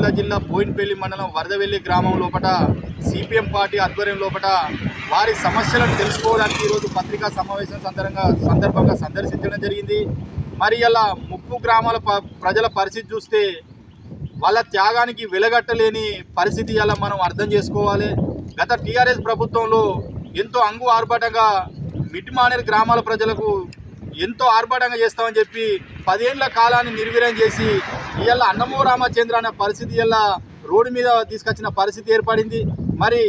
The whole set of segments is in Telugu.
సిరిసిల్ల జిల్లా బోయిన్పల్లి మండలం వరదవెల్లి గ్రామం లోపల సిపిఎం పార్టీ ఆధ్వర్యం లోపల వారి సమస్యలను తెలుసుకోవడానికి ఈరోజు పత్రికా సమావేశం సందర్భంగా సందర్భంగా సందర్శించడం జరిగింది. మరి ఇలా ముప్పు గ్రామాల ప్రజల పరిస్థితి చూస్తే వాళ్ళ త్యాగానికి వెలగట్టలేని పరిస్థితి అలా మనం అర్థం చేసుకోవాలి. గత టీఆర్ఎస్ ప్రభుత్వంలో ఎంతో అంగు ఆర్భాటంగా మిట్మానేరు గ్రామాల ప్రజలకు ఎంతో ఆర్భాటంగా చేస్తామని చెప్పి పదేళ్ళ కాలాన్ని నిర్వీర్యం చేసి ఇవాళ అన్నమో రామచంద్ర అనే పరిస్థితి ఇలా రోడ్డు మీద తీసుకొచ్చిన పరిస్థితి ఏర్పడింది. మరి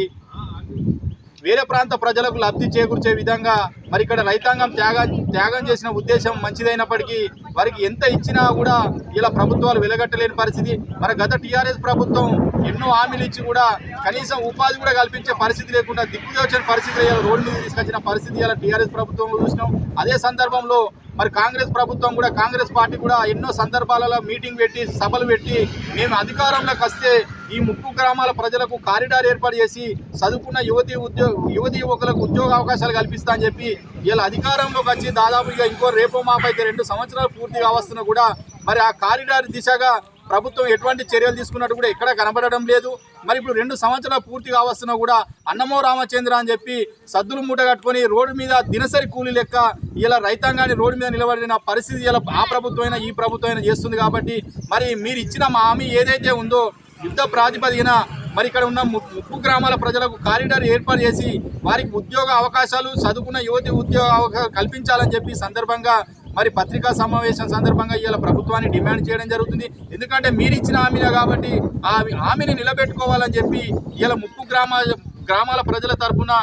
వేరే ప్రాంత ప్రజలకు లబ్ధి చేకూర్చే విధంగా మరి ఇక్కడ రైతాంగం త్యాగం త్యాగం చేసిన ఉద్దేశం మంచిదైనప్పటికీ వారికి ఎంత ఇచ్చినా కూడా ఇలా ప్రభుత్వాలు వెలగట్టలేని పరిస్థితి. మరి గత టీఆర్ఎస్ ప్రభుత్వం ఎన్నో హామీలు ఇచ్చి కూడా కనీసం ఉపాధి కూడా కల్పించే పరిస్థితి లేకుండా దిక్కుదోచిన పరిస్థితి రోడ్డు మీద తీసుకొచ్చిన పరిస్థితి ఇలా టీఆర్ఎస్ ప్రభుత్వంలో చూసినాం. అదే సందర్భంలో మరి కాంగ్రెస్ ప్రభుత్వం కూడా కాంగ్రెస్ పార్టీ కూడా ఎన్నో సందర్భాలలో మీటింగ్ పెట్టి సభలు పెట్టి మేము అధికారంలోకి వస్తే ఈ ముక్కు గ్రామాల ప్రజలకు కారిడార్ ఏర్పాటు చేసి చదువుకున్న యువతి ఉద్యోగ యువతి యువకులకు ఉద్యోగ అవకాశాలు కల్పిస్తా అని చెప్పి వీళ్ళ అధికారంలోకి వచ్చి దాదాపుగా ఇంకో రేపో మాపైతే రెండు సంవత్సరాలు పూర్తిగా వస్తున్నా కూడా మరి ఆ కారిడార్ దిశగా ప్రభుత్వం ఎటువంటి చర్యలు తీసుకున్నట్టు కూడా ఎక్కడా కనబడడం లేదు. మరి ఇప్పుడు రెండు సంవత్సరాలు పూర్తి కావస్తున్నా కూడా అన్నమో రామచంద్ర అని చెప్పి సద్దులు మూట కట్టుకొని రోడ్డు మీద దినసరి కూలీ లెక్క ఇలా రైతాంగాన్ని రోడ్డు మీద నిలబడిన పరిస్థితి ఇలా ఆ ప్రభుత్వం ఈ ప్రభుత్వం అయినా చేస్తుంది కాబట్టి మరి మీరు ఇచ్చిన మా హామీ ఏదైతే ఉందో యుద్ధ ప్రాతిపదికన మరి ఇక్కడ ఉన్న ముప్పు గ్రామాల ప్రజలకు కారిడార్ ఏర్పాటు చేసి వారికి ఉద్యోగ అవకాశాలు చదువుకున్న యువతి ఉద్యోగ అవకాశాలు కల్పించాలని చెప్పి సందర్భంగా మరి పత్రికా సమావేశం సందర్భంగా ఇవాళ ప్రభుత్వాన్ని డిమాండ్ చేయడం జరుగుతుంది. ఎందుకంటే మీరు ఇచ్చిన హామీనే కాబట్టి ఆ హామీని నిలబెట్టుకోవాలని చెప్పి ఇవాళ ముప్పు గ్రామ గ్రామాల ప్రజల తరఫున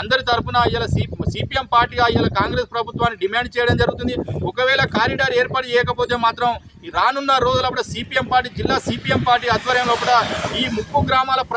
అందరి తరఫున ఇలా సిపిఎం పార్టీగా ఇలా కాంగ్రెస్ ప్రభుత్వాన్ని డిమాండ్ చేయడం జరుగుతుంది. ఒకవేళ కారిడార్ ఏర్పాటు చేయకపోతే మాత్రం ఈ రానున్న రోజులప్పుడు సిపిఎం పార్టీ జిల్లా సిపిఎం పార్టీ ఆధ్వర్యంలో కూడా ఈ ముప్పు గ్రామాల ప్రజ